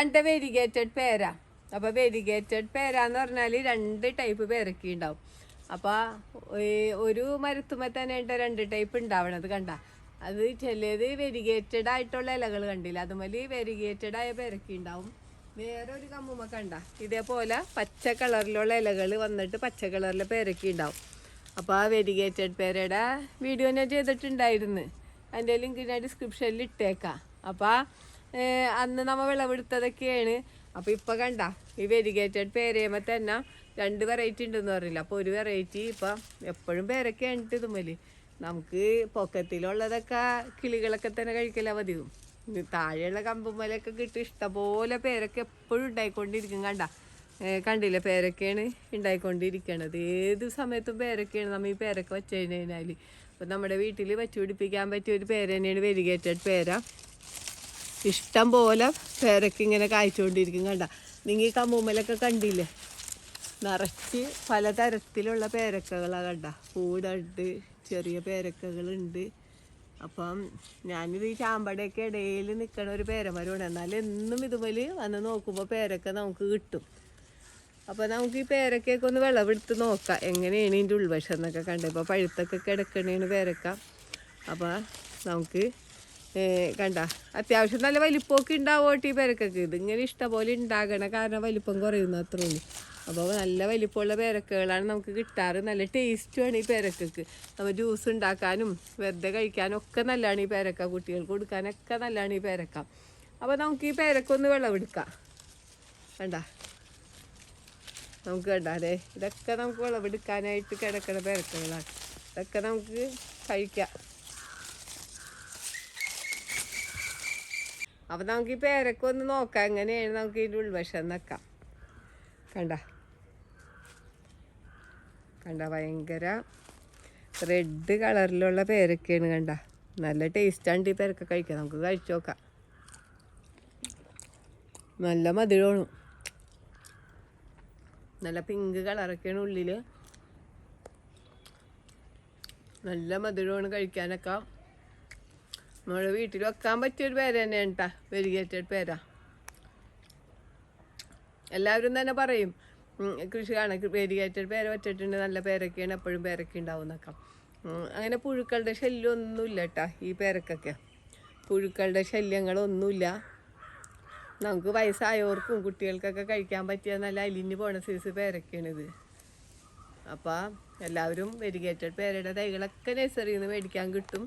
ഇതാണ് വെരിഗേറ്റഡ് പേര. അപ്പോൾ വെരിഗേറ്റഡ് പേര എന്ന് പറഞ്ഞാൽ രണ്ട് ടൈപ്പ് പേരൊക്കെ ഉണ്ടാവും അപ്പോൾ ഒരു മരത്തുമ്പോൾ തന്നെ ഉണ്ട് രണ്ട് ടൈപ്പ് ഉണ്ടാവണത് കണ്ട. അത് ചിലത് വെരിഗേറ്റഡ് ആയിട്ടുള്ള ഇലകൾ കണ്ടില്ല? അതുമല്ലി വെരിഗേറ്റഡ് ആയ പേരൊക്കെ ഉണ്ടാവും വേറെ ഒരു കമ്മുമ്മ കണ്ട. ഇതേപോലെ പച്ച കളറിലുള്ള ഇലകൾ വന്നിട്ട് പച്ച കളറിലെ പേരൊക്കെ ഉണ്ടാവും അപ്പോൾ ആ വെരിഗേറ്റഡ് പേരയുടെ വീഡിയോ ഞാൻ ചെയ്തിട്ടുണ്ടായിരുന്നു. അതിന്റെ ലിങ്ക് ഞാൻ ഡിസ്ക്രിപ്ഷനിൽ ഇട്ടേക്കാം. അപ്പോൾ അന്ന് നമ്മൾ വിളവെടുത്തതൊക്കെയാണ്. അപ്പോൾ ഇപ്പോൾ കണ്ട ഈ വെരിഗേറ്റഡ് പേരയുമ്പോൾ തന്നെ രണ്ട് വെറൈറ്റി ഉണ്ടെന്ന് പറഞ്ഞില്ല? അപ്പോൾ ഒരു വെറൈറ്റി ഇപ്പം എപ്പോഴും പേരൊക്കെ ഉണ്ട് തുമ്മൽ നമുക്ക് പൊക്കത്തിലുള്ളതൊക്കെ കിളികളൊക്കെ തന്നെ കഴിക്കല പതിവും താഴെയുള്ള കമ്പുമ്മലൊക്കെ കിട്ടും. ഇഷ്ടംപോലെ പേരൊക്കെ എപ്പോഴും ഉണ്ടായിക്കൊണ്ടിരിക്കും കണ്ട. കണ്ടില്ലേ? പേരൊക്കെയാണ് ഉണ്ടായിക്കൊണ്ടിരിക്കണത്. ഏത് സമയത്തും പേരൊക്കെയാണ് നമ്മൾ ഈ പേരൊക്കെ വെച്ച് കഴിഞ്ഞാൽ അപ്പം നമ്മുടെ വീട്ടിൽ വെച്ച് പിടിപ്പിക്കാൻ പറ്റിയ ഒരു പേര് തന്നെയാണ് വെരിഗേറ്റഡ് പേര. ഇഷ്ടം പോലെ പേരൊക്കെ ഇങ്ങനെ കായ്ച്ചുകൊണ്ടിരിക്കും കണ്ട. നിങ്ങൾ ഈ കമ്മൂമ്മലൊക്കെ കണ്ടില്ലേ? നിറച്ച് പലതരത്തിലുള്ള പേരക്കകളാണ് കണ്ട. പൂടുണ്ട് ചെറിയ പേരക്കകളുണ്ട്. അപ്പം ഞാനിത് ഈ ചാമ്പടയൊക്കെ ഇടയിൽ നിൽക്കണ ഒരു പേരമരമാണ്. എന്നാൽ എന്നും ഇതുപോലെ വന്ന് നോക്കുമ്പോൾ പേരക്ക നമുക്ക് കിട്ടും. അപ്പോൾ നമുക്ക് ഈ പേരക്കയൊക്കെ ഒന്ന് വിളവെടുത്ത് നോക്കാം. എങ്ങനെയാണ് ഇതിന്റെ ഉൾവശം എന്നൊക്കെ കണ്ടത് ഇപ്പോൾ പഴുത്തൊക്കെ കിടക്കണേണ് പേരക്ക. അപ്പോൾ നമുക്ക് കണ്ട. അത്യാവശ്യം നല്ല വലിപ്പമൊക്കെ ഉണ്ടാവും ഈ പേരക്കൊക്കെ. ഇത് ഇങ്ങനെ ഇഷ്ടംപോലെ ഉണ്ടാകണ കാരണം വലിപ്പം കുറയുന്ന അത്രേ ഉള്ളൂ. അപ്പോൾ നല്ല വലിപ്പമുള്ള പേരക്കകളാണ് നമുക്ക് കിട്ടാറ്. നല്ല ടേസ്റ്റുമാണ് ഈ പേരക്കക്ക്. നമ്മൾ ജ്യൂസ് ഉണ്ടാക്കാനും വെറുതെ കഴിക്കാനും ഒക്കെ നല്ലതാണ് ഈ പേരക്ക. കുട്ടികൾക്ക് കൊടുക്കാനൊക്കെ നല്ലതാണ് ഈ പേരക്ക. അപ്പോൾ നമുക്ക് ഈ പേരക്കൊന്ന് വിളവെടുക്കാം. കണ്ട. നമുക്ക് കണ്ട. അതെ ഇതൊക്കെ നമുക്ക് വിളവെടുക്കാനായിട്ട് കിടക്കണ പേരക്കകളാണ്. ഇതൊക്കെ നമുക്ക് കഴിക്കാം. അപ്പം നമുക്ക് ഈ പേരക്ക ഒന്ന് നോക്കാം എങ്ങനെയാണ് നമുക്ക് ഇതിന്റെ ഉൾവശം നിൽക്കാം കണ്ട? കണ്ട ഭയങ്കര റെഡ് കളറിലുള്ള പേരക്കയാണ് കണ്ട. നല്ല ടേസ്റ്റാണ് ഈ പേരക്ക കഴിക്കാം നമുക്ക് കഴിച്ചു നോക്കാം. നല്ല മധുരമാണ്. നല്ല പിങ്ക് കളറൊക്കെയാണ് ഉള്ളിൽ നല്ല മധുരമാണ് കഴിക്കാനൊക്കെ. നമ്മുടെ വീട്ടിൽ വെക്കാൻ പറ്റിയൊരു പേര തന്നെയാണ് കേട്ടാ വെരിഗേറ്റഡ് പേര. എല്ലാവരും തന്നെ പറയും കൃഷി കാണാൻ വെരിഗേറ്റഡ് പേര വെച്ചിട്ടുണ്ട് നല്ല പേരൊക്കെയാണ് എപ്പോഴും പേരൊക്കെ ഉണ്ടാവും എന്നൊക്കെ. അങ്ങനെ പുഴുക്കളുടെ ശല്യം ഒന്നുമില്ല കേട്ടാ ഈ പേരക്കൊക്കെ. പുഴുക്കളുടെ ശല്യങ്ങളൊന്നുമില്ല. നമുക്ക് വയസ്സായവർക്കും കുട്ടികൾക്കൊക്കെ കഴിക്കാൻ പറ്റിയ നല്ല അലിഞ്ഞു പോണ സൈസ് പേരൊക്കെയാണിത്. അപ്പോൾ എല്ലാവരും വെരിഗേറ്റഡ് പേരയുടെ തൈകളൊക്കെ നഴ്സറിയിൽ നിന്ന് മേടിക്കാൻ കിട്ടും.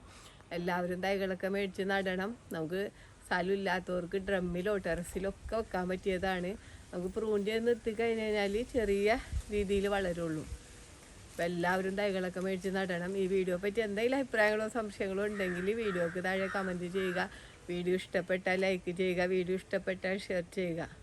എല്ലാവരും തൈകളൊക്കെ മേടിച്ച് നടണം. നമുക്ക് സ്ഥലമില്ലാത്തവർക്ക് ഡ്രമ്മിലോ ടെറസിലോ ഒക്കെ വെക്കാൻ പറ്റിയതാണ്. നമുക്ക് പ്രൂൺ ചെയ്ത് നിർത്തി കഴിഞ്ഞ് കഴിഞ്ഞാൽ ചെറിയ രീതിയിൽ വളരുള്ളൂ. അപ്പോൾ എല്ലാവരും തൈകളൊക്കെ മേടിച്ച് നടണം. ഈ വീഡിയോ പറ്റി എന്തെങ്കിലും അഭിപ്രായങ്ങളോ സംശയങ്ങളോ ഉണ്ടെങ്കിൽ വീഡിയോക്ക് താഴെ കമന്റ് ചെയ്യുക. വീഡിയോ ഇഷ്ടപ്പെട്ടാൽ ലൈക്ക് ചെയ്യുക. വീഡിയോ ഇഷ്ടപ്പെട്ടാൽ ഷെയർ ചെയ്യുക.